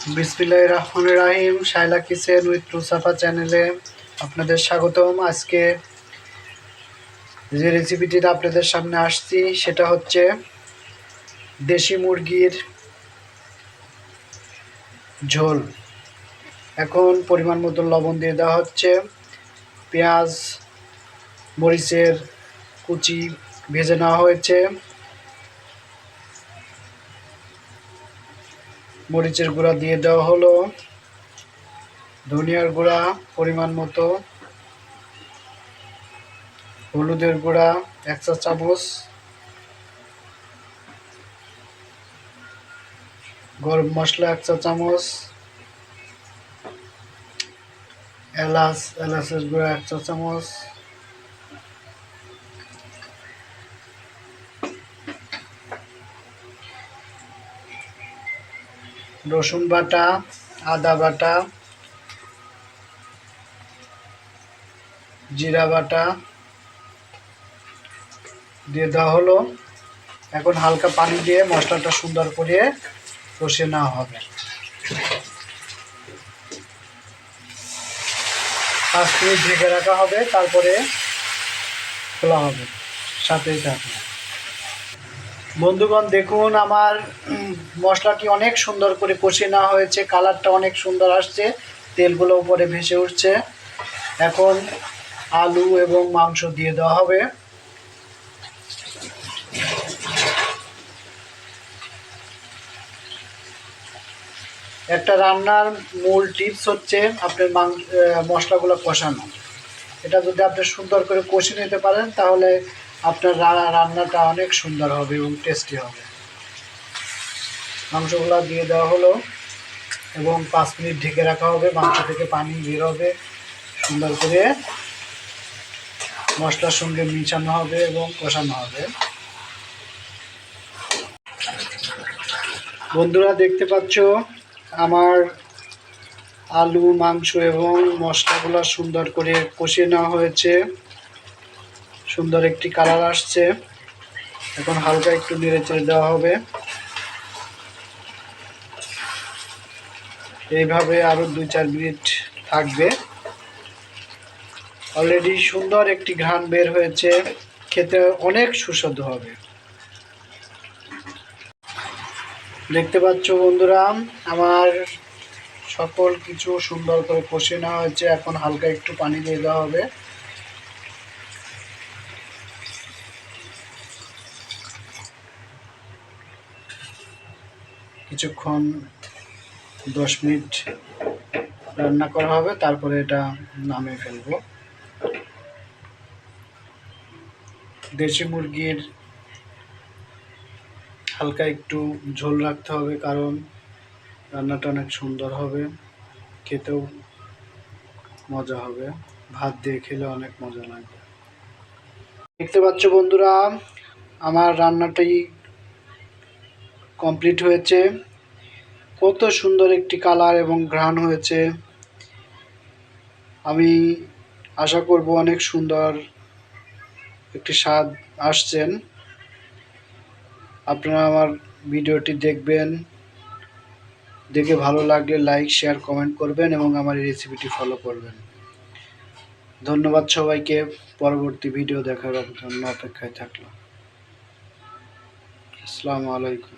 বিসমিল্লাহ রহমান রাহিম শাইলা কিচেন উইথ রুসাফা চ্যানেলে আপনাদের স্বাগতম। আজকে যে রেসিপিটিটা আপনাদের সামনে আসছি, সেটা হচ্ছে দেশি মুরগির ঝোল। এখন পরিমাণ মতো লবণ দিয়ে দেওয়া হচ্ছে, পেঁয়াজ, মরিচের কুচি ভেজে নেওয়া হয়েছে। মরিচের গুঁড়া দিয়ে দেওয়া হলো। ধনিয়ার গুঁড়া পরিমাণ মতো। হলুদের গুঁড়া এক চা চামচ। গরম মশলা এক চা চামচ। এলাচ, এলাচের গুঁড়া এক চা চামচ। রসুন বাটা, আদা বাটা, জিরা বাটা, দিয়ে দেওয়া হলো। এখন হালকা পানি দিয়ে মশলাটা সুন্দর করে কষে নেওয়া হবে। পাঁচ মিনিট ঢেকে রাখা হবে, তারপরে খোলা হবে। সাথেই থাকবে বন্ধুগণ, দেখুন, আমার মশলাটি অনেক সুন্দর করে কষিয়ে নেওয়া হয়েছে, কালারটা অনেক সুন্দর আসছে, তেলগুলো উপরে ভেসে উঠছে। এখন আলু এবং মাংস দিয়ে দেওয়া হবে। একটা রান্নার মূল টিপস হচ্ছে আপনার মাংস মশলাগুলো কষানো। এটা যদি আপনি সুন্দর করে কষে নিতে পারেন, তাহলে আপনার রান্নাটা অনেক সুন্দর হবে এবং টেস্টি হবে। মাংসগুলো দিয়ে দেওয়া হলো এবং পাঁচ মিনিট ঢেকে রাখা হবে। মাংস থেকে পানি বের হবে। সুন্দর করে মশলার সঙ্গে মিশানো হবে এবং কষানো হবে। বন্ধুরা, দেখতে পাচ্ছ আমার আলু, মাংস এবং মশলাগুলো সুন্দর করে কষিয়ে নেওয়া হয়েছে। সুন্দর একটি কালার আসছে। এখন হালকা একটু নেড়ে চেড়ে দেওয়া হবে। এইভাবে আরও দুই, চার মিনিট থাকবে। অলরেডি সুন্দর একটি ঘ্রাণ বের হয়েছে। খেতে অনেক সুস্বাদু হবে। দেখতে পাচ্ছ বন্ধুরা, আমার সকল কিছু সুন্দর করে কষে নেওয়া হয়েছে। এখন হালকা একটু পানি দিয়ে দেওয়া হবে। কিছুক্ষণ দশ মিনিট রান্না করা হবে, তারপরে এটা নামিয়ে ফেলব। দেশি মুরগির হালকা একটু ঝোল রাখতে হবে, কারণ রান্নাটা অনেক সুন্দর হবে, খেতেও মজা হবে, ভাত দিয়ে খেলে অনেক মজা লাগবে। দেখতে পাচ্ছ বন্ধুরা, আমার রান্নাটি কমপ্লিট হয়েছে। কত সুন্দর একটি কালার এবং ঘ্রাণ হয়েছে। আমি আশা করব অনেক সুন্দর একটি স্বাদ আসছেন। আপনারা আমার ভিডিওটি দেখবেন। দেখে ভালো লাগলে লাইক শেয়ার কমেন্ট করবেন এবং আমার এই রেসিপিটি ফলো করবেন। ধন্যবাদ সবাইকে। পরবর্তী ভিডিও দেখার জন্য অপেক্ষায় থাকলাম। আসসালামু আলাইকুম।